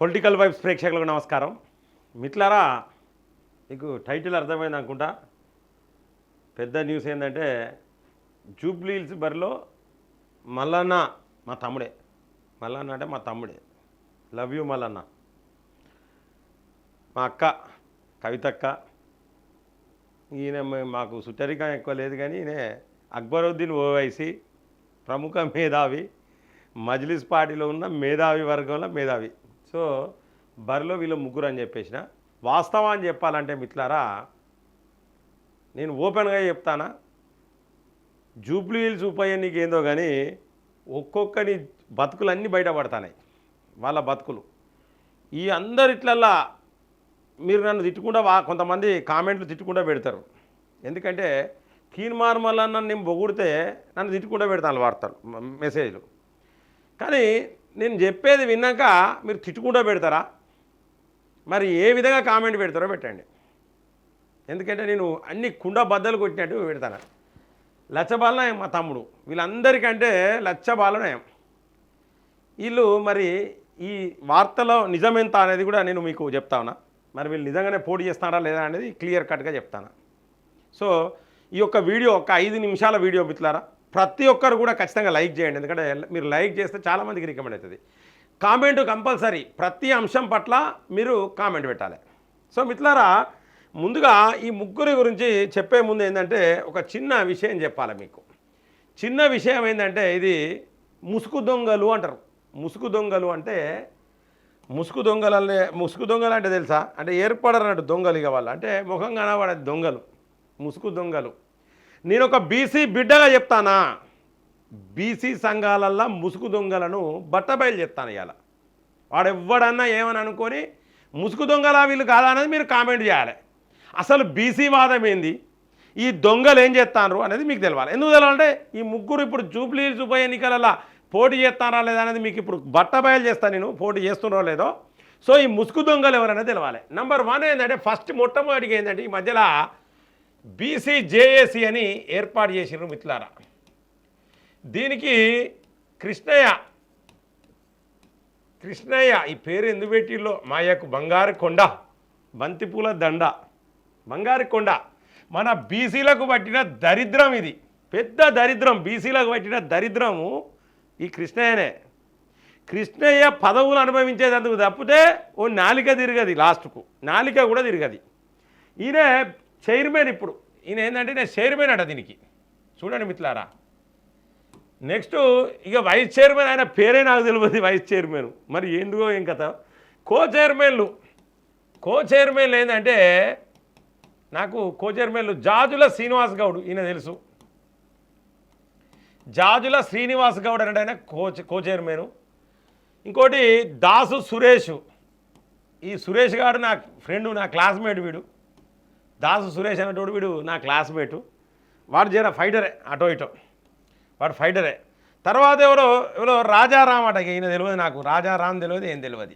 Political vibes ప్రేక్షకులకు నమస్కారం. మిట్లారా మీకు టైటిల్ అర్థమైంది అనుకుంటా. పెద్ద న్యూస్ ఏంటంటే జూబ్లీహిల్స్ బరిలో మల్లన్న మా తమ్ముడే. మల్లన్న అంటే మా తమ్ముడే. Love you Mallanna. మా అక్క కవితక్క. ఈయన మాకు సుచరికం ఎక్కువ లేదు కానీ ఈయన అక్బరుద్దీన్ ఓవైసీ ప్రముఖ మేధావి. మజ్లిస్ పార్టీలో ఉన్న మేధావి వర్గంలో మేధావి. సో బరిలో వీళ్ళు ముగ్గురు అని చెప్పేసిన. వాస్తవం అని చెప్పాలంటే మిత్లారా నేను ఓపెన్గా చెప్తానా? జూబ్లీ హిల్స్ ఉప ఎన్నిక ఏందో కానీ ఒక్కొక్కని బతుకులు అన్నీ బయటపడతాయి వాళ్ళ బతుకులు. ఈ అందరిట్లల్లా మీరు నన్ను తిట్టుకుంటా కొంతమంది కామెంట్లు తిట్టుకుంటా పెడతారు. ఎందుకంటే తీన్మార్ నన్ను నేను పొగిడితే నన్ను తిట్టుకుంటా పెడతాను వార్తలు మెసేజ్లు. కానీ నేను చెప్పేది విన్నాక మీరు తిట్టుకుంటా పెడతారా? మరి ఏ విధంగా కామెంట్ పెడతారో పెట్టండి. ఎందుకంటే నేను అన్ని కుండ బద్దలు కొట్టినట్టు పెడతాను. లచ్చబాలనాయం మా తమ్ముడు. వీళ్ళందరికంటే లచ్చబాలనయం వీళ్ళు మరి ఈ వార్తలో నిజమెంత అనేది కూడా నేను మీకు చెప్తా ఉన్నా. మరి వీళ్ళు నిజంగానే పోటీ చేస్తారా లేదా అనేది క్లియర్ కట్గా చెప్తాను. సో ఈ యొక్క వీడియో ఒక ఐదు నిమిషాల వీడియో మిత్రులారా. ప్రతి ఒక్కరు కూడా ఖచ్చితంగా లైక్ చేయండి. ఎందుకంటే మీరు లైక్ చేస్తే చాలామందికి రికమెండ్ అవుతుంది. Comment compulsory. ప్రతి అంశం పట్ల మీరు కామెంట్ పెట్టాలి. సో మిత్రులారా ముందుగా ఈ ముగ్గురి గురించి చెప్పే ముందు ఏంటంటే ఒక చిన్న విషయం చెప్పాలి మీకు. చిన్న విషయం ఏంటంటే ఇది ముసుగు దొంగలు అంటారు. ముసుగు దొంగలు అంటే ముసుగు దొంగలనే ముసుగు దొంగలు అంటే తెలుసా? అంటే ఏర్పడరన్నట్టు దొంగలు ఇక వాళ్ళు. అంటే ముఖం కనబడే దొంగలు. ముసుగు దొంగలు. నేను ఒక బీసీ బిడ్డగా చెప్తానా? బీసీ సంఘాలల్లో ముసుగు దొంగలను బట్టబయలు చెప్తాను ఇవాళ వాడు ఎవ్వడన్నా ఏమని అనుకొని ముసుగు దొంగలా వీళ్ళు కాదా అనేది మీరు కామెంట్ చేయాలి. అసలు బీసీ వాదం ఏంది? ఈ దొంగలు ఏం చేస్తాను అనేది మీకు తెలవాలి. ఎందుకు తెలవాలంటే ఈ ముగ్గురు ఇప్పుడు జూబ్లీ ఉప ఎన్నికలలో పోటీ చేస్తారా లేదా అనేది మీకు ఇప్పుడు బట్టబయలు చేస్తాను నేను పోటీ చేస్తున్నారో లేదో. సో ఈ ముసుగు దొంగలు ఎవరనేది తెలవాలి. నెంబర్ వన్ ఏంటంటే ఫస్ట్ మొట్టమొదటిగా ఏంటంటే ఈ మధ్యలో బీసీ జేఏసీ అని ఏర్పాటు చేసినారు మిత్రులారా దీనికి కృష్ణయ్య కృష్ణయ్య ఈ పేరు ఎందుకు పెట్టిలో మా యొక్క బంగారు కొండ బంతిపూల దండ బంగారు కొండ. మన బీసీలకు పట్టిన దరిద్రం ఇది. పెద్ద దరిద్రం బీసీలకు పట్టిన దరిద్రము ఈ కృష్ణయ్యనే. కృష్ణయ్య పదవులు అనుభవించేదందుకు తప్పితే ఓ నాలిక తిరగది లాస్ట్కు. నాలిక కూడా తిరగది. ఈయన చైర్మన్ ఇప్పుడు. ఈయన ఏంటంటే నేను చైర్మన్ అట దీనికి. చూడండి మిత్రులారా. నెక్స్ట్ ఇక వైస్ చైర్మన్ ఆయన పేరే నాకు తెలియదు వైస్ చైర్మన్ మరి ఎందుకో ఏం కథ? కో చైర్మన్లు కో చైర్మన్లు ఏంటంటే నాకు కో చైర్మన్లు జాజుల శ్రీనివాస్ గౌడ్ ఈయన తెలుసు. జాజుల శ్రీనివాస్ గౌడ్ అంటే ఆయన కో కో చైర్మన్ ఇంకోటి దాసు సురేష్. ఈ సురేష్ గారు నా ఫ్రెండ్ నా క్లాస్మేట్ వీడు. దాసు సురేష్ అనేటోడు వీడు నా క్లాస్మేటు. వాడు జర ఫైటరే అటో ఇటో. వాడు ఫైటరే. తర్వాత ఎవరో ఎవరో రాజారాం అట ఈయన తెలియదు నాకు. రాజారాం తెలియదు ఏం తెలియదు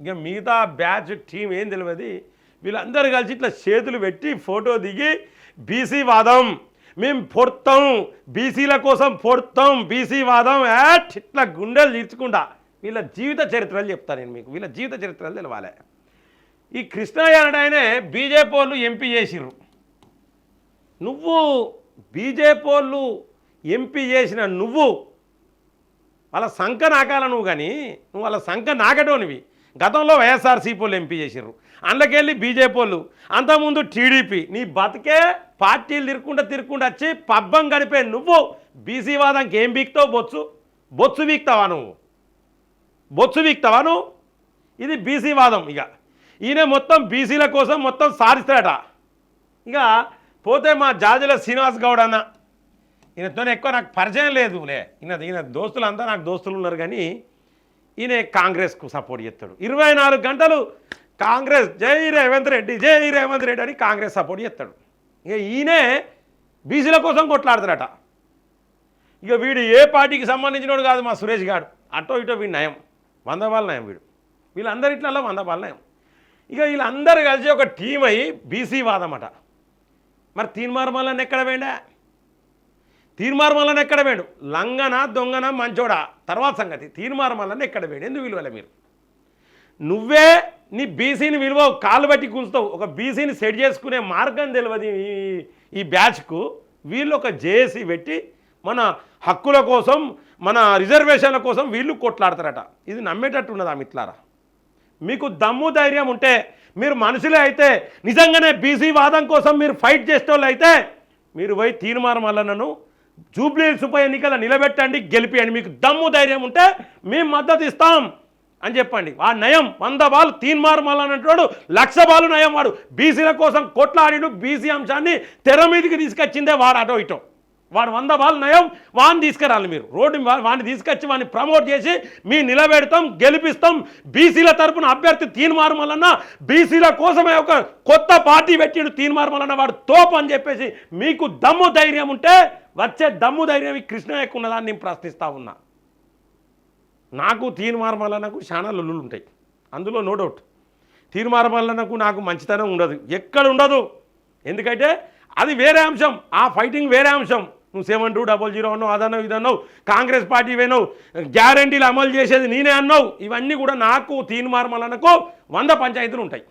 ఇంకా మిగతా బ్యాచ్ టీం ఏం తెలియదు వీళ్ళందరూ కలిసి ఇట్లా చేతులు పెట్టి ఫోటో దిగి బీసీ వాదం. మేము పొడతాం బీసీల కోసం పొడతాం బీసీ వాదం. యాట్ ఇట్లా గుండెలు తీర్చుకుంటా వీళ్ళ జీవిత చరిత్రలు చెప్తాను నేను మీకు. వీళ్ళ జీవిత చరిత్రలు తెలవాలి. ఈ కృష్ణయ్య ఆయనే బీజేపీ వాళ్ళు ఎంపీ చేసిర్రు. నువ్వు బీజేపీ వాళ్ళు ఎంపీ చేసిన నువ్వు వాళ్ళ సంఖ నాకాల నువ్వు కానీ నువ్వు వాళ్ళ సంఖ నాకటోనివి గతంలో వైఎస్ఆర్సీపీ వాళ్ళు ఎంపీ చేసిర్రు. అందులోకెళ్ళి బీజేపీ వాళ్ళు అంతకుముందు టీడీపీ నీ బతికే పార్టీలు తిరుక్కుంటూ తిరుక్కుంటూ వచ్చి పబ్బం గడిపే నువ్వు బీసీ ఏం బీక్తావు బొత్సు బొత్సు వీక్తావా నువ్వు? బొత్సు వీక్తావా నువ్వు? ఇది బీసీవాదం ఇక. ఈయన మొత్తం బీసీల కోసం మొత్తం సాధిస్తాడట. ఇక పోతే మా జాజుల శ్రీనివాస్ గౌడ్ అన్న. ఈయనతో ఎక్కువ నాకు పరిచయం లేదులే ఈయన ఈయన దోస్తులంతా నాకు దోస్తులు ఉన్నారు కానీ ఈయన కాంగ్రెస్కు సపోర్ట్ చేస్తాడు. ఇరవై నాలుగు గంటలు కాంగ్రెస్ జై రేవంత్ రెడ్డి జై రేవంత్ రెడ్డి అని కాంగ్రెస్ సపోర్ట్ చేస్తాడు. ఇక ఈయనే బీసీల కోసం కొట్లాడతాడట. ఇక వీడు ఏ పార్టీకి సంబంధించినోడు కాదు మా సురేష్ గారు అటో ఇటో వీడు నయం. వంద వాళ్ళ నయం వీడు. వీళ్ళందరిట్లలో వంద వాళ్ళ నయం. ఇక వీళ్ళందరూ కలిసి ఒక టీం అయ్యి బీసీ వాదమట. మరి తీన్మార్మల్లని ఎక్కడ వేండా తీర్మార్మల్లని ఎక్కడ వేడు లంగన దొంగన మంచోడా? తర్వాత సంగతి. తీర్మార్మల్లని ఎక్కడ వేడు ఎందుకు విలువలే మీరు? నువ్వే నీ బీసీని విలువ కాలు బట్టి కూల్చుతావు. ఒక బీసీని సెట్ చేసుకునే మార్గం తెలియదు ఈ ఈ బ్యాచ్కు. వీళ్ళు ఒక జేఏసీ పెట్టి మన హక్కుల కోసం మన రిజర్వేషన్ల కోసం వీళ్ళు కొట్లాడతారట. ఇది నమ్మేటట్టు ఉన్నదా మిట్లారా మీకు దమ్ము ధైర్యం ఉంటే మీరు మనుషులే అయితే నిజంగానే బీసీ వాదం కోసం మీరు ఫైట్ చేసేవాళ్ళు అయితే మీరు పోయి తీర్మానం వల్లనను జూబ్లీ ఉప ఎన్నికల నిలబెట్టండి గెలిపియండి. మీకు దమ్ము ధైర్యం ఉంటే మేము మద్దతు ఇస్తాం అని చెప్పండి. ఆ నయం వంద బాలు తీన్మారు మల్లన్నట్టు లక్ష బాలు నయం వాడు. బీసీల కోసం కొట్లాడిను బీసీ అంశాన్ని తెర మీదకి తీసుకొచ్చిందే వాడు అటో ఇటో. వాడు వంద బాలు నయం వాడిని తీసుకురాలి మీరు. రోడ్డు వాడిని తీసుకొచ్చి వాడిని ప్రమోట్ చేసి మీ నిలబెడతాం గెలిపిస్తాం. బీసీల తరపున అభ్యర్థి తీన్మారమలన్న బీసీల కోసమే ఒక కొత్త పార్టీ పెట్టిండు తీన్మారమలన్న వాడు తోపు అని చెప్పేసి మీకు దమ్ము ధైర్యం ఉంటే వచ్చే దమ్ము ధైర్యం ఈ కృష్ణయ్యకు ఉన్నదాన్ని నేను ప్రశ్నిస్తా ఉన్నా. నాకు తీర్మార్మలనకు చాలా లొల్లులు ఉంటాయి. అందులో నో డౌట్. తీర్మార్మలనకు నాకు మంచితనం ఉండదు. ఎక్కడ ఉండదు? ఎందుకంటే అది వేరే అంశం. ఆ ఫైటింగ్ వేరే అంశం. నువ్వు సెవెన్ టూ డబల్ జీరో అన్నావు అదన్నావు ఇదన్నావు? కాంగ్రెస్ పార్టీ పోయినావు గ్యారంటీలు అమలు చేసేది నేనే అన్నావు. ఇవన్నీ కూడా నాకు తీన్మార్మలనకు వంద పంచాయతీలు ఉంటాయి.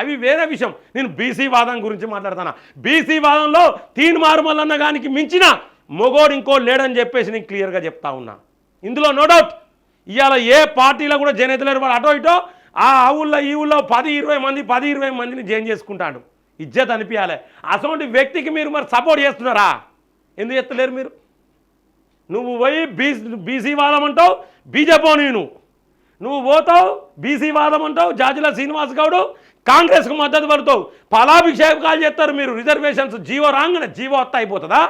అవి వేరే విషయం. నేను బీసీ వాదం గురించి మాట్లాడుతున్నా బీసీ వాదంలో తీన్మార్మలన్న గానికి మించిన మొగోడు ఇంకో లేడని చెప్పేసి నేను క్లియర్గా చెప్తా ఉన్నా. ఇందులో నో డౌట్. ఇవాళ ఏ పార్టీలో కూడా జనేతలేరు వాడు అటో ఇటో ఆ ఆ ఊళ్ళో ఈ ఊళ్ళో పది ఇరవై మంది పది ఇరవై మందిని జైన్ చేసుకుంటాడు. ఇజ్జత్ అనిపించాలి అటువంటి వ్యక్తికి మీరు మరి సపోర్ట్ చేస్తున్నారా? ఎందుకు ఎత్తలేరు మీరు? నువ్వు పోయి బీసీ బీసీ వాదం అంటావు బీజేపీ నేను నువ్వు పోతావు బీసీ వాదం అంటావు జాజిల శ్రీనివాస్ గౌడు కాంగ్రెస్కు మద్దతు పడతావు ఫలాభిషేకాలు చేస్తారు మీరు. రిజర్వేషన్స్ జీవో రాగానే జీవో వత్త అయిపోతుందా?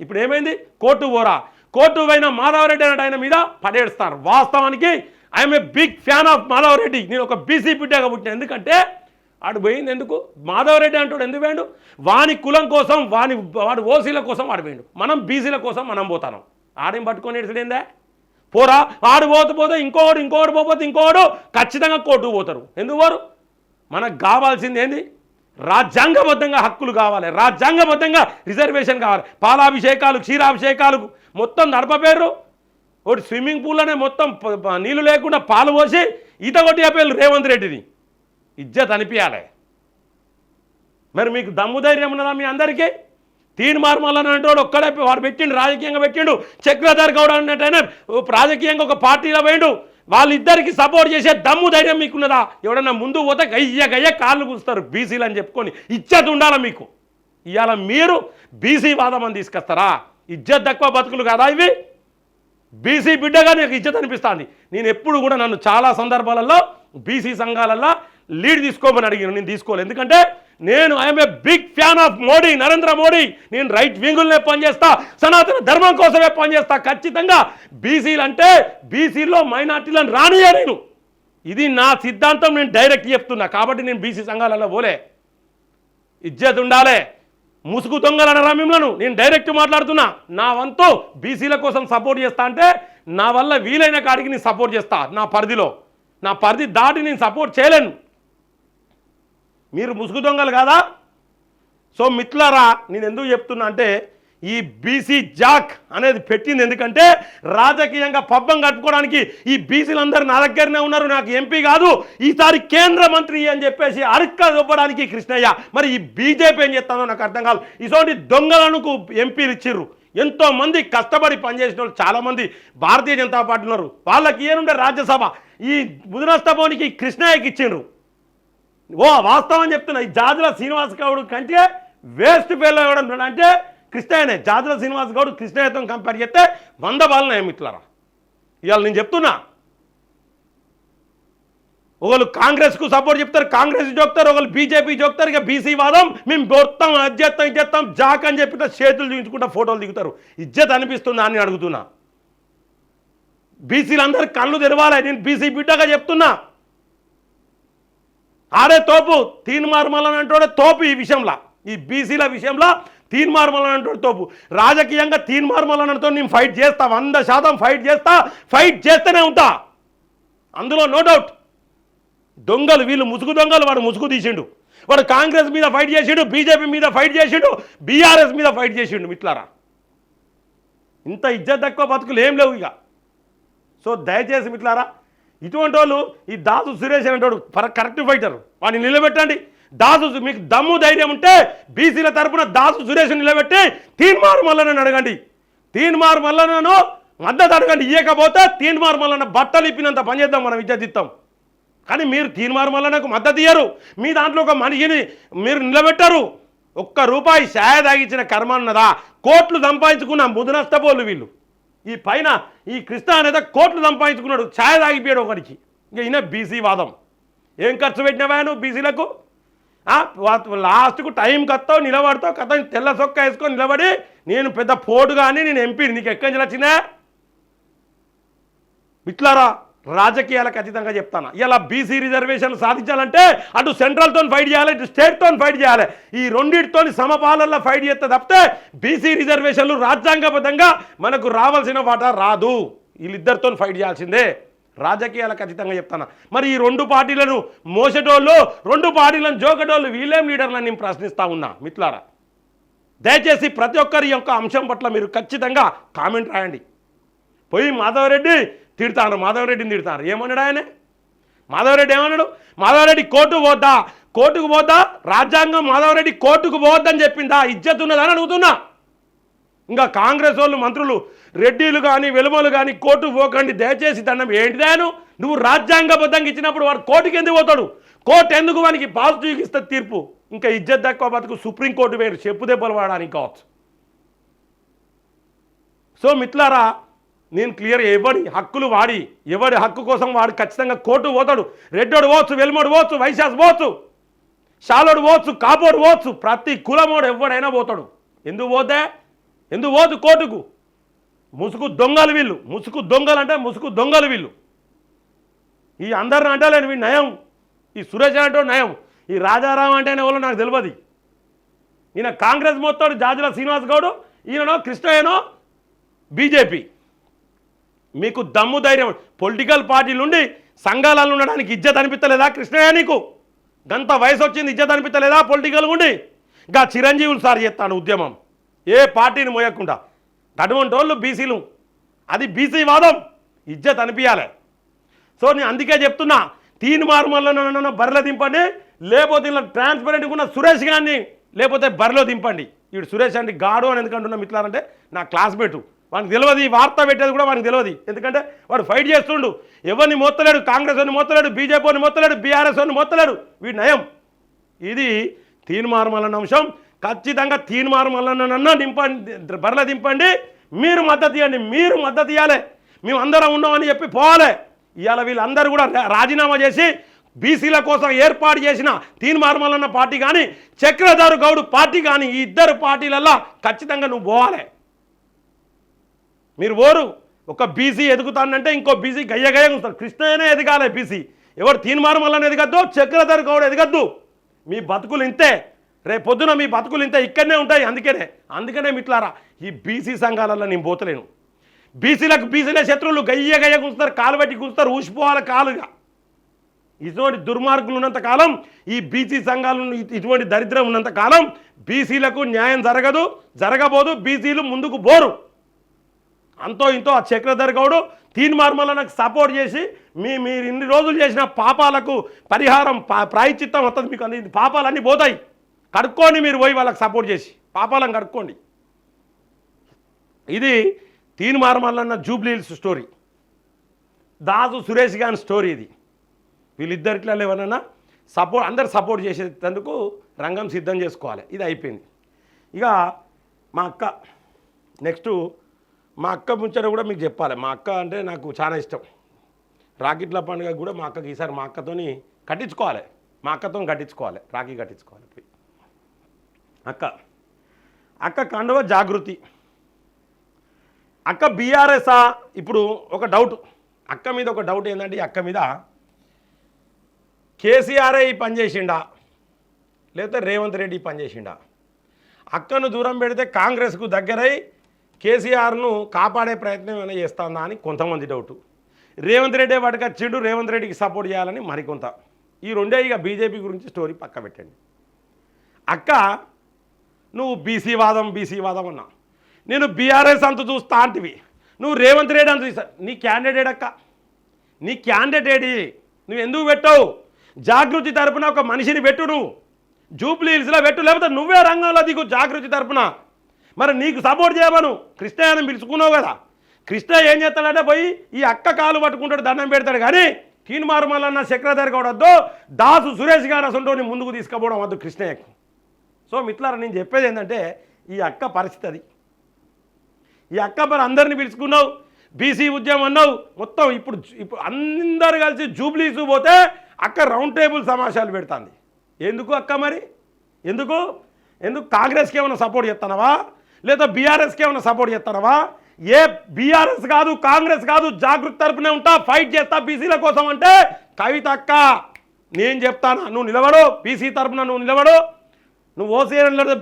ఇప్పుడు ఏమైంది? కోర్టు పోరా. కోర్టు పోయిన మాధవరెడ్డి అనే ఆయన మీద పడేస్తారు వాస్తవానికి I'm a big fan of Madhavareddy. నేను ఒక బీసీ బిడ్డగా పుట్టిన. ఎందుకంటే ఆడు పోయింది ఎందుకు? మాధవరెడ్డి అంటాడు ఎందుకు పోయిండు? వాని కులం కోసం వాని వాడు ఓసీల కోసం వాడు పోయిండు. మనం బీసీల కోసం మనం పోతాం ఆడేం పట్టుకొని ఎడిసడేందే పోరా ఆడు పోతే పోతే ఇంకోడు ఇంకోడు పోతే ఇంకోడు ఖచ్చితంగా కోర్టు పోతారు. ఎందుకు మనకు కావాల్సింది ఏంది? రాజ్యాంగబద్ధంగా హక్కులు కావాలి. రాజ్యాంగబద్ధంగా రిజర్వేషన్ కావాలి. పాలాభిషేకాలు క్షీరాభిషేకాలు మొత్తం నడపపేరు ఒకటి స్విమ్మింగ్ పూల్లోనే మొత్తం నీళ్ళు నీళ్ళు లేకుండా పాలు పోసి ఈత కొట్టి చెప్పారు రేవంత్ రెడ్డిని ఇజ్జత్ అనిపించాలి మరి మీకు దమ్ము ధైర్యం ఉన్నదా మీ అందరికీ? తీన్ మార్మల్ అంటే ఒక్కడే వాడు పెట్టిండు రాజకీయంగా పెట్టిండు చక్రధర్ గౌడ్ అన్నట్టయినా రాజకీయంగా ఒక పార్టీలో పోయిండు. వాళ్ళిద్దరికి సపోర్ట్ చేసే దమ్ము ధైర్యం మీకున్నదా? ఎవడన్నా ముందు పోతే గయ్య గయ్య కాళ్ళు కూస్తారు బీసీలు అని చెప్పుకొని. ఇజ్జత్ ఉండాలా మీకు? ఇవాళ మీరు బీసీ వాదం అని తీసుకొస్తారా? ఇజ్జత్ తక్కువ బతుకులు కాదా ఇవి? బీసీ బిడ్డగా నాకు ఇజ్జత్ అనిపిస్తుంది. నేను ఎప్పుడు కూడా నన్ను చాలా సందర్భాలలో బీసీ సంఘాలలో లీడ్ తీసుకోమని అడిగిన నేను తీసుకోలేదు ఎందుకంటే నేను I'm a big fan of Modi Narendra Modi. నేను రైట్ వింగులనే పనిచేస్తా సనాతన ధర్మం కోసమే పనిచేస్తా. ఖచ్చితంగా బీసీలు అంటే బీసీలో మైనార్టీలను రానియా నేను. ఇది నా సిద్ధాంతం నేను డైరెక్ట్ చెప్తున్నా. కాబట్టి నేను బీసీ సంఘాలలో పోలే. ఇజ్జత్ ఉండాలే. ముసుగు దొంగల రమ్యంలను నేను డైరెక్ట్ మాట్లాడుతున్నా. నా వంతు బీసీల కోసం సపోర్ట్ చేస్తా అంటే నా వల్ల వీలైన కాడికి నేను సపోర్ట్ చేస్తా. నా పరిధిలో. నా పరిధి దాటి నేను సపోర్ట్ చేయలేను. మీరు ముసుగు దొంగలు కాదా? సో మిత్లరా నేను ఎందుకు చెప్తున్నా అంటే ఈ బీసీ జాక్ అనేది పెట్టింది ఎందుకంటే రాజకీయంగా పబ్బం కట్టుకోవడానికి ఈ బీసీలందరూ నా దగ్గరనే ఉన్నారు నాకు ఎంపీ కాదు. ఈసారి కేంద్ర మంత్రి అని చెప్పేసి అరిక్క దొబ్బడానికి కృష్ణయ్య. మరి ఈ బీజేపీ ఏం చేస్తానో నాకు అర్థం కాదు. ఇటువంటి దొంగలకు ఎంపీలు ఇచ్చిర్రు. ఎంతోమంది కష్టపడి పనిచేసిన వాళ్ళు చాలామంది భారతీయ జనతా పార్టీ ఉన్నారు. వాళ్ళకి ఏనుండే రాజ్యసభ. ఈ ముదినస్తభానికి కృష్ణయ్యకి ఇచ్చిండ్రు. ఓ వాస్తవం చెప్తున్నా. ఈ జాజుల శ్రీనివాస్ గౌడ్ కంటే వేస్ట్ ఫెయిల్ అవ్వడం అంటే కృష్ణయ్యనే. జాజుల శ్రీనివాస గౌడ్ కృష్ణయ్యతో కంపేర్ చేస్తే వంద బాలు నయమిట్లరా ఇవాళ నేను చెప్తున్నా. ఒకళ్ళు కాంగ్రెస్కు సపోర్ట్ చెప్తారు కాంగ్రెస్ చెప్తారు ఒకళ్ళు బీజేపీ చెప్తారు ఇక బీసీ వాదం మేము మొత్తం అధ్యత్తం ఇచ్చేస్తాం జాక్ అని చెప్పిన చేతులు చూపించుకుంటా ఫోటోలు దిగుతారు. ఇజ్జత్ అనిపిస్తుందా అని అడుగుతున్నా. బీసీలందరూ కళ్ళు తెరవాలి నేను బీసీ బిడ్డగా చెప్తున్నా. ఆడే తోపు తీన్మార్మల్ అంటోడే తోపు ఈ విషయంలో. ఈ బీసీల విషయంలో తీన్ మార్మల్ తోపు. రాజకీయంగా తీన్ నేను ఫైట్ చేస్తా వంద శాతం ఫైట్ చేస్తా ఫైట్ చేస్తూనే ఉంటా. అందులో నో డౌట్. దొంగలు వీళ్ళు ముసుగు దొంగలు వాడు ముసుగు తీసిండు. వాడు కాంగ్రెస్ మీద ఫైట్ చేసిండు బీజేపీ మీద ఫైట్ చేసిండు బీఆర్ఎస్ మీద ఫైట్ చేసిండు మిట్లారా ఇంత ఇజ్జత్ తక్కువ బతుకులు ఏం లేవు ఇక. సో దయచేసి మిట్లారా ఇటువంటి వాళ్ళు ఈ దాసు సురేష్ అనేటోడు పర కరెక్ట్ ఫైటర్ వాడిని నిలబెట్టండి. దాసు మీకు దమ్ము ధైర్యం ఉంటే బీసీల తరపున దాసు సురేష్ నిలబెట్టి తీన్మార్ మల్లనని అడగండి. తీన్మార్ మల్లనను మద్దతు అడగండి. ఇయ్యకపోతే తీన్మార్ మల్లన బట్టలు ఇప్పినంత పని చేద్దాం మనం విద్యాదిత్తాం కానీ మీరు తీర్మార్ మల్లనకు మద్దతు ఇయ్యరు. మీ దాంట్లో ఒక మనిషిని మీరు నిలబెట్టరు. ఒక్క రూపాయి సాయ తాగించిన కర్మ అన్నదా? కోట్లు సంపాదించుకున్న ముదునష్టపోలు వీళ్ళు. ఈ పైన ఈ కృష్ణ అనేది కోట్లు సంపాదించుకున్నాడు ఛాయ తాగిపోయాడు ఒకరికి ఇంకా ఈయన బీసీ వాదం. ఏం ఖర్చు పెట్టినవా నువ్వు బీసీలకు? లాస్ట్కు టైం కత్తావు నిలబడతావు కథ తెల్ల సొక్క వేసుకొని నిలబడి నేను పెద్ద పోటు కానీ నేను ఎంపీ నీకు ఎక్కడి నుంచి వచ్చినా ఇట్లారా? రాజకీయాలకు ఖచ్చితంగా చెప్తాను? ఇలా బీసీ రిజర్వేషన్లు సాధించాలంటే అటు సెంట్రల్తో ఫైట్ చేయాలి ఇటు స్టేట్తో ఫైట్ చేయాలి. ఈ రెండింటితో సమపాలనలో ఫైట్ చేస్తే తప్పితే బీసీ రిజర్వేషన్లు రాజ్యాంగబద్ధంగా మనకు రావాల్సిన వాటా రాదు. వీళ్ళిద్దరితో ఫైట్ చేయాల్సిందే. రాజకీయాలకు ఖచ్చితంగా చెప్తాను? మరి ఈ రెండు పార్టీలను మోసటోళ్ళు రెండు పార్టీలను జోకటోళ్ళు వీళ్ళేం లీడర్లని నేను ప్రశ్నిస్తా ఉన్నా? మిత్రులారా దయచేసి ప్రతి ఒక్కరి యొక్క అంశం పట్ల మీరు ఖచ్చితంగా కామెంట్ రాయండి. పోయి మాధవరెడ్డి తిడతారు మాధవరెడ్డిని తిడతారు ఏమన్నాడు ఆయన? మాధవరెడ్డి ఏమన్నాడు? మాధవరెడ్డి కోర్టు పోద్దా? కోర్టుకు పోద్దా? రాజ్యాంగం మాధవరెడ్డి కోర్టుకు పోవద్దని చెప్పిందా? ఇజ్జత్ ఉన్నదని అడుగుతున్నా. ఇంకా కాంగ్రెస్ వాళ్ళు మంత్రులు రెడ్డిలు కానీ వెలుమలు కానీ కోర్టు పోకండి. దయచేసి దండం. ఏంటిదాను నువ్వు రాజ్యాంగబద్ధంగా ఇచ్చినప్పుడు వాడు కోర్టుకి ఎందుకు పోతాడు? కోర్టు ఎందుకు వానికి పాజిటివ్ ఇస్తుంది తీర్పు? ఇంకా ఇజ్జత్ తక్కువ బతుకు సుప్రీంకోర్టు వేరు. చెప్పు దెబ్బలు వాడడానికి కావచ్చు. సో మిత్లారా నేను క్లియర్ ఎవడి హక్కులు వాడి ఎవడి హక్కు కోసం వాడు ఖచ్చితంగా కోర్టు పోతాడు. రెడ్డోడు పోవచ్చు వెల్మోడు పోవచ్చు వైశాస్ పోవచ్చు షాలోడు పోవచ్చు కాపోడు పోవచ్చు ప్రతి కులమోడు ఎవడైనా పోతాడు. ఎందుకు పోతే? ఎందుకు పోదు కోర్టుకు? ముసుగు దొంగలు వీళ్ళు. ముసుగు దొంగలు అంటే ముసుగు దొంగలు వీళ్ళు. ఈ అందరిని అంటలేను వీడు నయం. ఈ సురేష్ అంటే నయం. ఈ రాజారాం అంటే ఎవరో నాకు తెలియదు. ఈయన కాంగ్రెస్ మొత్తాడు జాజుల శ్రీనివాస్ గౌడ్ ఈయననో కృష్ణయ్యనో బీజేపీ. మీకు దమ్ము ధైర్యం. పొలిటికల్ పార్టీలు ఉండి సంఘాలలో ఉండడానికి ఇజ్జత్ అనిపించలేదా కృష్ణయ్య నీకు? గంత వయసు వచ్చింది ఇజ్జత్ అనిపించలేదా పొలిటికల్ ఉండి? ఇంకా చిరంజీవులు సార్ చేస్తాను ఉద్యమం. ఏ పార్టీని మోయకుండా. అటువంటి వాళ్ళు బీసీలు. అది బీసీ వాదం. ఇజ్జత్ అనిపించాలి సో నేను అందుకే చెప్తున్నా తీన్ మార్మల్లో బరిలో దింపండి లేకపోతే ఇలా ట్రాన్స్పరెంట్గా ఉన్న సురేష్ గారిని లేకపోతే బరిలో దింపండి. ఇటు సురేష్ అంటే గాడు అని ఎందుకంటున్నా మిట్లారంటే నా క్లాస్మేటు వానికి తెలియదు ఈ వార్త పెట్టేది కూడా వానికి తెలియదు ఎందుకంటే వాడు ఫైట్ చేస్తుండు. ఎవరిని మోత్తలేడు? కాంగ్రెస్ వాడిని మోత్తలేడు? బీజేపీ వాడిని మోత్తలేడు? బీఆర్ఎస్ వాడిని మోత్తలేడు? వీడి నయం. ఇది తీన్మారమలన్న అంశం. ఖచ్చితంగా తీన్మారమలన్న నింపండి బరల దింపండి. మీరు మద్దతు ఇవ్వండి మీరు మద్దతు ఇవ్వాలి. మేము అందరం ఉన్నామని చెప్పి పోవాలి. ఇవాళ వీళ్ళందరూ కూడా రాజీనామా చేసి బీసీల కోసం ఏర్పాటు చేసిన తీన్మార్మలన్న పార్టీ కానీ చక్రధారు గౌడ్ పార్టీ కానీ ఈ ఇద్దరు పార్టీలల్లో ఖచ్చితంగా నువ్వు పోవాలి. మీరు ఓరు. ఒక బీసీ ఎదుగుతానంటే ఇంకో బీసీ గయ్య గయ్య ఉంటారు కృష్ణయ్యనే ఎదగాలి బీసీ. ఎవరు తీన్మారం వల్లనే ఎదగద్దు చక్రధర్ గౌడ్ ఎదగద్దు. మీ బతుకులు ఇంతే. రేపు పొద్దున మీ బతుకులు ఇంతే. ఇక్కడనే ఉంటాయి అందుకనే. అందుకనే మిట్లారా ఈ బీసీ సంఘాలలో నేను పోతలేను. బీసీలకు బీసీల శత్రువులు. గయ్య గయ్య కూస్తారు కాలు పెట్టి కూస్తారు ఊసిపోవాలి కాలుగా. ఇటువంటి దుర్మార్గులు ఉన్నంత కాలం ఈ బీసీ సంఘాలు ఇటువంటి దరిద్రం ఉన్నంత కాలం బీసీలకు న్యాయం జరగదు జరగబోదు బీసీలు ముందుకు పోరు అంతో ఇంతో ఆ చక్రధర్ గౌడు తీన్ మార్మలకు సపోర్ట్ చేసి మీ మీరు ఇన్ని రోజులు చేసిన పాపాలకు పరిహారం ప్రాయచిత్తం వస్తుంది మీకు అన్ని పాపాలన్నీ పోతాయి. కడుక్కోండి మీరు పోయి వాళ్ళకి సపోర్ట్ చేసి. పాపాలను కడుక్కోండి. ఇది తీన్ మార్మల్లన్న జూబ్లీహిల్స్ స్టోరీ. దాసు సురేష్ గారి స్టోరీ ఇది. వీళ్ళిద్దరిట్లో ఎవరైనా సపోర్ట్ అందరు సపోర్ట్ చేసేందుకు రంగం సిద్ధం చేసుకోవాలి. ఇది అయిపోయింది. ఇక మా అక్క నెక్స్ట్ మా అక్క ముంచడం కూడా మీకు చెప్పాలి. మా అక్క అంటే నాకు చాలా ఇష్టం. రాకెట్ల పండుగ కూడా మా అక్కకి ఈసారి మా అక్కతోని కట్టించుకోవాలి. మా అక్కతో కట్టించుకోవాలి. రాఖీ కట్టించుకోవాలి పోయి. అక్క అక్క కండవ జాగృతి. అక్క బీఆర్ఎస్ఆ ఇప్పుడు ఒక డౌట్ అక్క మీద ఒక డౌట్ ఏంటంటే అక్క మీద కేసీఆర్ఏ పనిచేసిండా లేకపోతే రేవంత్ రెడ్డి పనిచేసిండా అక్కను దూరం పెడితే కాంగ్రెస్కు దగ్గరై కేసీఆర్ను కాపాడే ప్రయత్నం ఏమైనా చేస్తుందా అని కొంతమంది డౌటు. రేవంత్ రెడ్డి వాటికి వచ్చిండు రేవంత్ రెడ్డికి సపోర్ట్ చేయాలని మరికొంత. ఈ రెండే ఇక బీజేపీ గురించి స్టోరీ పక్క పెట్టండి. అక్క నువ్వు బీసీ వాదం బీసీ వాదం అన్నా. నేను బీఆర్ఎస్ అంత చూస్తా అంటివి. నువ్వు రేవంత్ రెడ్డి అంత చూస్తా. నీ క్యాండిడేట్ అక్క. నీ క్యాండిడేట్ నువ్వు ఎందుకు పెట్టావు? జాగృతి తరపున ఒక మనిషిని పెట్టు నువ్వు. జూబ్లీ హిల్స్లో పెట్టు. లేకపోతే నువ్వే రంగంలో దిగు జాగృతి తరపున. మరి నీకు సపోర్ట్ చేయమను. కృష్ణ అని పిలుచుకున్నావు కదా. కృష్ణ ఏం చేస్తాడంటే పోయి ఈ అక్క కాలు పట్టుకుంటాడు దండం పెడతాడు. కానీ కీన్మారు మల్లన్న సెక్రటరీ కూడా దాసు సురేష్ గారు అసలు ముందుకు తీసుకుపోవడం వద్దు కృష్ణయ్యకు సో మిత్రులారా నేను చెప్పేది ఏంటంటే ఈ అక్క పరిస్థితి అది. ఈ అక్క మరి అందరిని పిలుచుకున్నావు బీసీ ఉద్యమం అన్నావు మొత్తం ఇప్పుడు ఇప్పుడు అందరు కలిసి జూబ్లీసు పోతే అక్క రౌండ్ టేబుల్ సమావేశాలు పెడుతుంది. ఎందుకు అక్క మరి? ఎందుకు? ఎందుకు కాంగ్రెస్కి ఏమైనా సపోర్ట్ చేస్తున్నావా? లేదా బీఆర్ఎస్కి ఏమైనా సపోర్ట్ చేస్తారవా ఏ బీఆర్ఎస్ కాదు కాంగ్రెస్ కాదు జాగృతి తరపునే ఉంటా ఫైట్ చేస్తా బీసీల కోసం అంటే కవిత అక్క నేను చెప్తాను నువ్వు నిలబడు బీసీ తరపున నువ్వు నిలబడు నువ్వు ఓసీ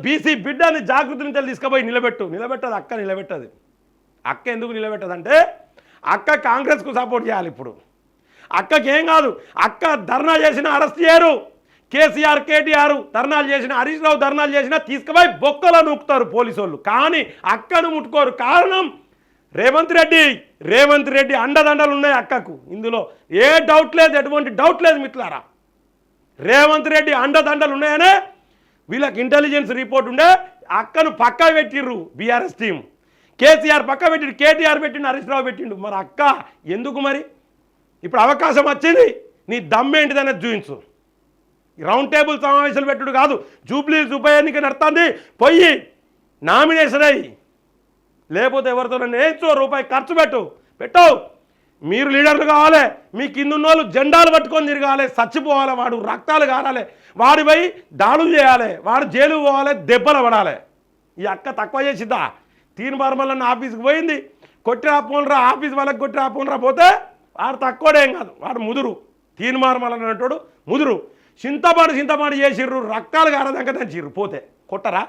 బీసీ బిడ్డని జాగృతి నుంచి తీసుకుపోయి నిలబెట్టు. నిలబెట్టదు అక్క నిలబెట్టదు. అక్క ఎందుకు నిలబెట్టదంటే అక్క కాంగ్రెస్కు సపోర్ట్ చేయాలి ఇప్పుడు. అక్కకి ఏం కాదు అక్క ధర్నా చేసిన అరెస్ట్ చేయరు. కేసీఆర్ కేటీఆర్ ధర్నాలు చేసిన హరీష్ రావు ధర్నాలు చేసినా తీసుకుపోయి బొక్కలో నూకుతారు పోలీసు వాళ్ళు కానీ అక్కను ముట్టుకోరు. కారణం రేవంత్ రెడ్డి. రేవంత్ రెడ్డి అండదండలు ఉన్నాయి అక్కకు. ఇందులో ఏ డౌట్ లేదు ఎటువంటి డౌట్ లేదు మిత్రులారా. రేవంత్ రెడ్డి అండదండలు ఉన్నాయనే వీళ్ళకి ఇంటెలిజెన్స్ రిపోర్ట్ ఉండే. అక్కను పక్క పెట్టిర్రు బీఆర్ఎస్ టీం కేసీఆర్ పక్క పెట్టిండు కేటీఆర్ పెట్టిండు హరీష్ రావు పెట్టిండు. మరి అక్క ఎందుకు మరి? ఇప్పుడు అవకాశం వచ్చింది. నీ దమ్మేంటిదనేది చూపించు రౌండ్ టేబుల్ సమావేశాలు పెట్టుడు కాదు. జూబ్లీ ఉప ఎన్నిక నడుతుంది పోయి నామినేషన్ అయ్యి. లేకపోతే ఎవరితో నేర్చో రూపాయి ఖర్చు పెట్టు. పెట్టవు మీరు లీడర్లు కావాలి. మీ కింద ఉన్న వాళ్ళు జెండాలు పట్టుకొని తిరగాలి. చచ్చిపోవాలి. వాడు రక్తాలు కారాలి వాడిపై దాడులు చేయాలి. వాడు జైలు పోవాలి. దెబ్బలు పడాలి. ఈ అక్క తక్కువ చేసిద్దా? తీన్ బర్మలన్న ఆఫీస్కి పోయింది. కొట్టి రాపోనరా ఆఫీస్ వాళ్ళకి కొట్టి రాపోనరా పోతే వాడు తక్కువడేం కాదు. వాడు ముదురు. తీన్ మార్మలన్న ముదురు. చింతపాడు చింతపాడు చేసిర్రు రక్తాలు కారదంక దంచిర్రు పోతే. కొట్టరా?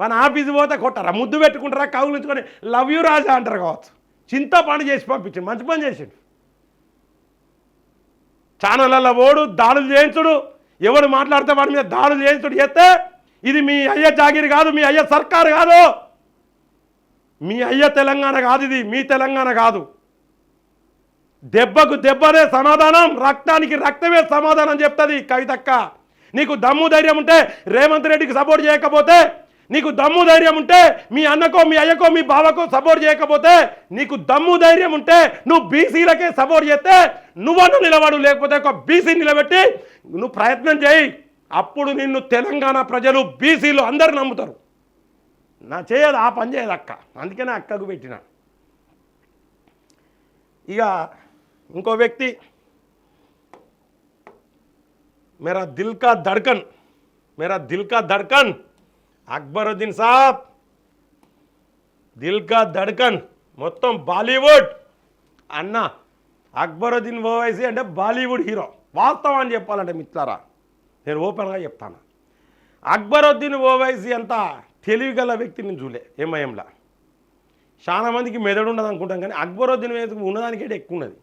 మన ఆఫీస్ పోతే కొట్టరా? ముద్దు పెట్టుకుంటారా? కౌగులించుకొని లవ్ యూ రాజా అంటారు కావచ్చు. చింతపండు చేసి పంపించిండు మంచి పని చేసిండు. ఛానళ్ళల్లో ఓడు దాడులు చేయించుడు. ఎవడు మాట్లాడితే వాడి మీద దాడులు చేయించుడు చేస్తే ఇది మీ అయ్య జాగిరి కాదు మీ అయ్య సర్కారు కాదు. మీ అయ్య తెలంగాణ కాదు ఇది మీ తెలంగాణ కాదు. దెబ్బకు దెబ్బనే సమాధానం రక్తానికి రక్తమే సమాధానం చెప్తుంది కవితక్క. నీకు దమ్ము ధైర్యం ఉంటే రేవంత్ రెడ్డికి సపోర్ట్ చేయకపోతే నీకు దమ్ము ధైర్యం ఉంటే మీ అన్నకో మీ అయ్యకో మీ బావకో సపోర్ట్ చేయకపోతే నీకు దమ్ము ధైర్యం ఉంటే నువ్వు బీసీలకే సపోర్ట్ చేస్తే నువ్వను నిలబడు లేకపోతే ఒక బీసీ నిలబెట్టి నువ్వు ప్రయత్నం చేయి. అప్పుడు నిన్ను తెలంగాణ ప్రజలు బీసీలు అందరు నమ్ముతారు. నా చేయదు ఆ పని చేయదు అక్క. అందుకనే అక్కకు పెట్టిన. ఇక ఇంకో వ్యక్తి మేరా దిల్కా ధడ్కన్ మేరా దిల్కా ధడ్కన్ అక్బరుద్దీన్ సాబ్ దిల్కా ధడ్కన్ మొత్తం బాలీవుడ్. అన్న అక్బరుద్దీన్ ఓవైసీ అంటే బాలీవుడ్ హీరో. వాస్తవాన్ని చెప్పాలంటే మిత్రారా నేను ఓపెన్గా చెప్తాను. అక్బరుద్దీన్ ఓవైసీ అంత తెలివిగల వ్యక్తి నేను చూలే ఎంఐఎంలా చాలామందికి మెదడు ఉండదు అనుకుంటాం కానీ అక్బరుద్దీన్ ఉన్నదానికే ఎక్కువ ఉన్నది.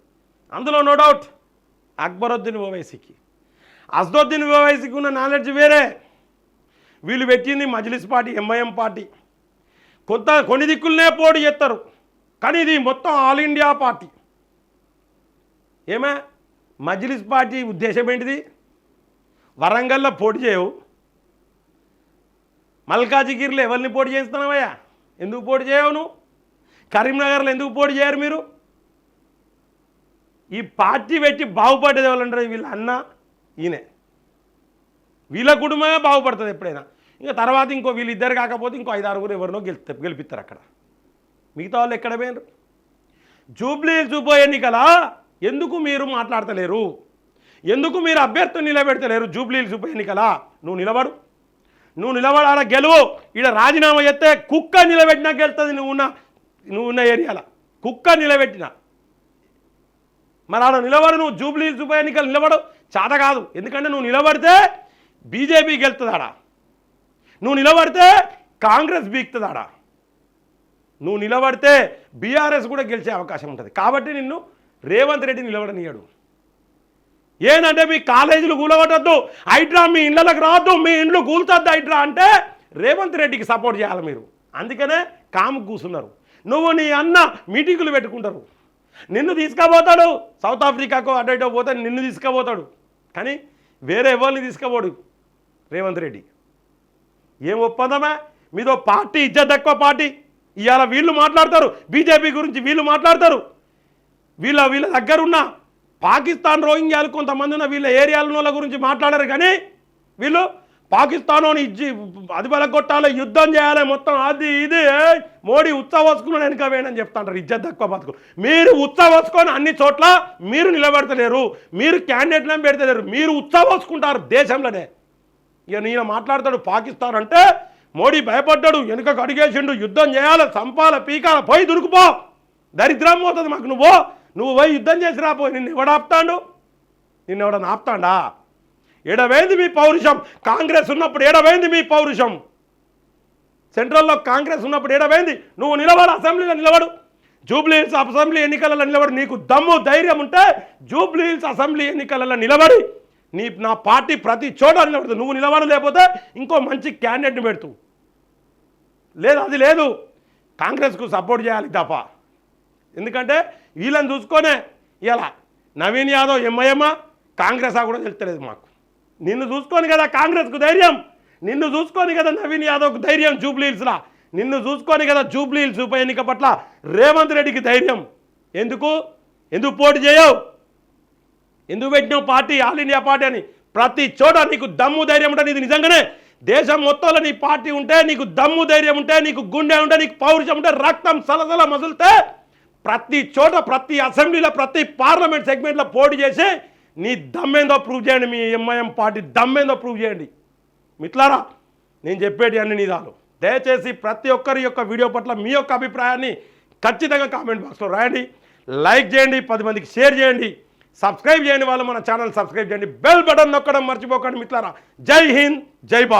అందులో నో డౌట్ అక్బరుద్దీన్ ఓవైసీకి. అసదుద్దీన్ ఓవైసీకి ఉన్న నాలెడ్జ్ వేరే. వీళ్ళు పెట్టింది మజ్లిస్ పార్టీ ఎంఐఎం పార్టీ. కొంత కొన్ని దిక్కులనే పోటీ చేస్తారు. కానీ ఇది మొత్తం ఆల్ ఇండియా పార్టీ ఏమే? మజ్లిస్ పార్టీ ఉద్దేశం ఏంటిది? వరంగల్లో పోటీ చేయవు. మల్కాజిగిరిలో ఎవరిని పోటీ చేస్తున్నావయ్యా? ఎందుకు పోటీ చేయవు నువ్వు? కరీంనగర్లో ఎందుకు పోటీ చేయరు మీరు? ఈ పార్టీ పెట్టి బాగుపడేది ఎవరంటారు? వీళ్ళ అన్న ఈయనే. వీళ్ళ కుటుంబమే బాగుపడుతుంది ఎప్పుడైనా. ఇంకా తర్వాత ఇంకో వీళ్ళిద్దరు కాకపోతే ఇంకో ఐదు ఆరుగురు ఎవరినో గెలుస్తారు గెలిపిస్తారు అక్కడ. మిగతా వాళ్ళు ఎక్కడ పోయినారు? జూబ్లీ చూపో ఎన్నికల ఎందుకు మీరు మాట్లాడతలేరు? ఎందుకు మీరు అభ్యర్థులు నిలబెడతలేరు జూబ్లీలు చూపో ఎన్నికల? నువ్వు నిలబడు. నువ్వు నిలబడు ఆడ గెలువు. ఈడ రాజీనామా చేస్తే కుక్క నిలబెట్టినా గెలుతుంది నువ్వు ఉన్న నువ్వు ఉన్న ఏరియాలో. కుక్క నిలబెట్టినా. మరి ఆడ నిలబడు నువ్వు. జూబ్లీ ఉప ఎన్నికలు నిలబడు. చేత కాదు. ఎందుకంటే నువ్వు నిలబడితే బీజేపీ గెలుతుందాడా? నువ్వు నిలబడితే కాంగ్రెస్ బీక్తుంది నువ్వు నిలబడితే బీఆర్ఎస్ కూడా గెలిచే అవకాశం ఉంటుంది. కాబట్టి నిన్ను రేవంత్ రెడ్డి నిలబడనియడు. ఏంటంటే మీ కాలేజీలు కూలగొట్టద్దు. హైడ్రా మీ ఇళ్ళకి రావద్దు. మీ ఇండ్లు కూలుతద్దు హైడ్రా అంటే రేవంత్ రెడ్డికి సపోర్ట్ చేయాలి మీరు. అందుకనే కాము కూసున్నారు. నువ్వు నీ అన్న మీటింగులు పెట్టుకుంటారు. నిన్ను తీసుకుపోతాడు. సౌత్ ఆఫ్రికాకు అటు ఇటు పోతే నిన్ను తీసుకుపోతాడు. కానీ వేరే ఎవరిని తీసుకుపోడు? రేవంత్ రెడ్డి. ఏం ఒప్పందమా? మీదో పార్టీ ఇజ్జత్ తక్కువ పార్టీ. ఇవాళ వీళ్ళు మాట్లాడతారు. బీజేపీ గురించి వీళ్ళు మాట్లాడతారు. వీళ్ళ వీళ్ళ దగ్గరున్న పాకిస్తాన్ రోహింగ్యాలు కొంతమంది ఉన్న వీళ్ళ ఏరియాల వాళ్ళ గురించి మాట్లాడారు కానీ వీళ్ళు పాకిస్తాన్ ఇచ్చి అది బలగొట్టాలి యుద్ధం చేయాలి మొత్తం అది ఇది మోడీ ఉత్సవసుకుని వెనక వేయని చెప్తాంటారు ఇజ్జత్ తక్కువ బతుకు మీరు ఉత్సవసుకొని అన్ని చోట్ల మీరు నిలబెడతలేరు మీరు క్యాండిడేట్లను పెడతలేరు మీరు ఉత్సవసుకుంటారు దేశంలోనే. ఇక నేను మాట్లాడతాడు పాకిస్తాన్ అంటే మోడీ భయపడ్డాడు వెనుకకు అడిగేసిండు యుద్ధం చేయాలి చంపాల పీకాల పోయి దురుకుపో దరిద్రం పోతుంది మాకు నువ్వు. నువ్వు పోయి యుద్ధం చేసి రాపోయి నిన్ను ఎవడు ఆపుతాడు? నిన్ను ఎవడన్నా ఆపుతాడా? ఎడవేంది మీ పౌరుషం. కాంగ్రెస్ ఉన్నప్పుడు ఎడవైంది మీ పౌరుషం. సెంట్రల్లో కాంగ్రెస్ ఉన్నప్పుడు ఏడవైంది. నువ్వు నిలబడు అసెంబ్లీలో నిలబడు. జూబ్లీహిల్స్ అసెంబ్లీ ఎన్నికలలో నిలబడి. నీకు దమ్ము ధైర్యం ఉంటే జూబ్లీహిల్స్ అసెంబ్లీ ఎన్నికలలో నిలబడి నీ నా పార్టీ ప్రతి చోట నిలబడుతుంది నువ్వు నిలబడలేకపోతే ఇంకో మంచి క్యాండిడేట్ని పెడుతూ. లేదు అది లేదు. కాంగ్రెస్కు సపోర్ట్ చేయాలి తప్ప. ఎందుకంటే వీళ్ళని చూసుకొనే ఇలా నవీన్ యాదవ్ ఎంఐఎమ్మా కాంగ్రెస్ ఆ కూడా తెలుస్తలేదు మాకు. నిన్ను చూసుకొని కదా కాంగ్రెస్కు ధైర్యం. నిన్ను చూసుకొని కదా నవీన్ యాదవ్కు ధైర్యం జూబ్లీహిల్స్లా నిన్ను చూసుకొని కదా జూబ్లీహిల్స్ ఉప ఎన్నిక పట్ల రేవంత్ రెడ్డికి ధైర్యం. ఎందుకు? ఎందుకు పోటీ చేయవు? ఎందుకు పెట్టినావు పార్టీ? ఆల్ ఇండియా పార్టీ అని. ప్రతి చోట నీకు దమ్ము ధైర్యం ఉంటే నీది నిజంగానే. దేశం మొత్తంలో నీ పార్టీ ఉంటే నీకు దమ్ము ధైర్యం ఉంటే నీకు గుండె ఉంటే నీకు పౌరుషం ఉంటే రక్తం సలసల మసులితే ప్రతి చోట ప్రతి అసెంబ్లీలో ప్రతి పార్లమెంట్ సెగ్మెంట్లో పోటీ చేసి నీ దమ్మేందో ప్రూవ్ చేయండి మీ ఎంఐఎం పార్టీ దమ్మేందో ప్రూవ్ చేయండి. మిట్లారా నేను చెప్పేటి అన్ని నిదాలు దయచేసి ప్రతి ఒక్కరి యొక్క వీడియో పట్ల మీ యొక్క అభిప్రాయాన్ని ఖచ్చితంగా కామెంట్ బాక్స్లో రాయండి. లైక్ చేయండి పది మందికి షేర్ చేయండి. సబ్స్క్రైబ్ చేయండి వాళ్ళు మన ఛానల్ సబ్స్క్రైబ్ చేయండి. బెల్ బటన్ నొక్కడం మర్చిపోకండి మిట్లారా జై హింద్ జై భారత్.